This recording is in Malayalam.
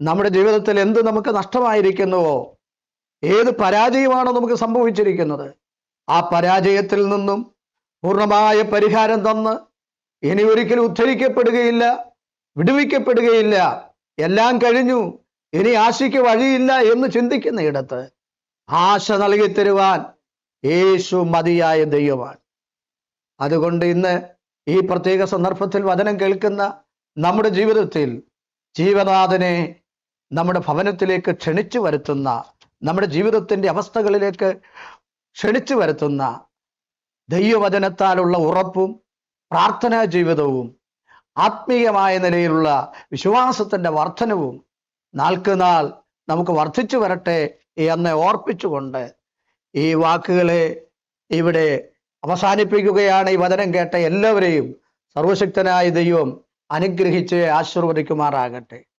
നമ്മുടെ ജീവിതത്തിൽ എന്ത് നമുക്ക് നഷ്ടമായിരിക്കുന്നുവോ ഏത് പരാജയമാണോ നമുക്ക് സംഭവിച്ചിരിക്കുന്നത്? ആ പരാജയത്തിൽ നിന്നും പൂർണമായ പരിഹാരം തന്ന് ഇനി ഒരിക്കലും ഉദ്ധരിക്കപ്പെടുകയില്ല വിടുവിക്കപ്പെടുകയില്ല. എല്ലാം കഴിഞ്ഞു. ഇനി ആശയ്ക്ക് വഴിയില്ല എന്ന് ചിന്തിക്കുന്ന ഇടത്ത് ആശ നൽകി തരുവാൻ യേശു മതിയായ ദൈവമാണ്. അതുകൊണ്ട് ഇന്ന് ഈ പ്രത്യേക സന്ദർഭത്തിൽ വചനം കേൾക്കുന്ന നമ്മുടെ ജീവിതത്തിൽ ജീവനാഥനെ നമ്മുടെ ഭവനത്തിലേക്ക് ക്ഷണിച്ചു വരുത്തുന്ന നമ്മുടെ ജീവിതത്തിന്റെ അവസ്ഥകളിലേക്ക് ക്ഷണിച്ചു വരുത്തുന്ന ദൈവവചനത്താലുള്ള ഉറപ്പും പ്രാർത്ഥനാ ജീവിതവും ആത്മീയമായ നിലയിലുള്ള വിശ്വാസത്തിന്റെ വർധനവും നാൾക്ക് നാൾ നമുക്ക് വർദ്ധിച്ചു വരട്ടെ എന്ന് ഓർപ്പിച്ചുകൊണ്ട് ഈ വാക്കുകളെ ഇവിടെ അവസാനിപ്പിക്കുകയാണ് ഈ വചനം കേട്ട എല്ലാവരെയും സർവശക്തനായ ദൈവം അനുഗ്രഹിച്ച് ആശീർവദിക്കുമാറാകട്ടെ.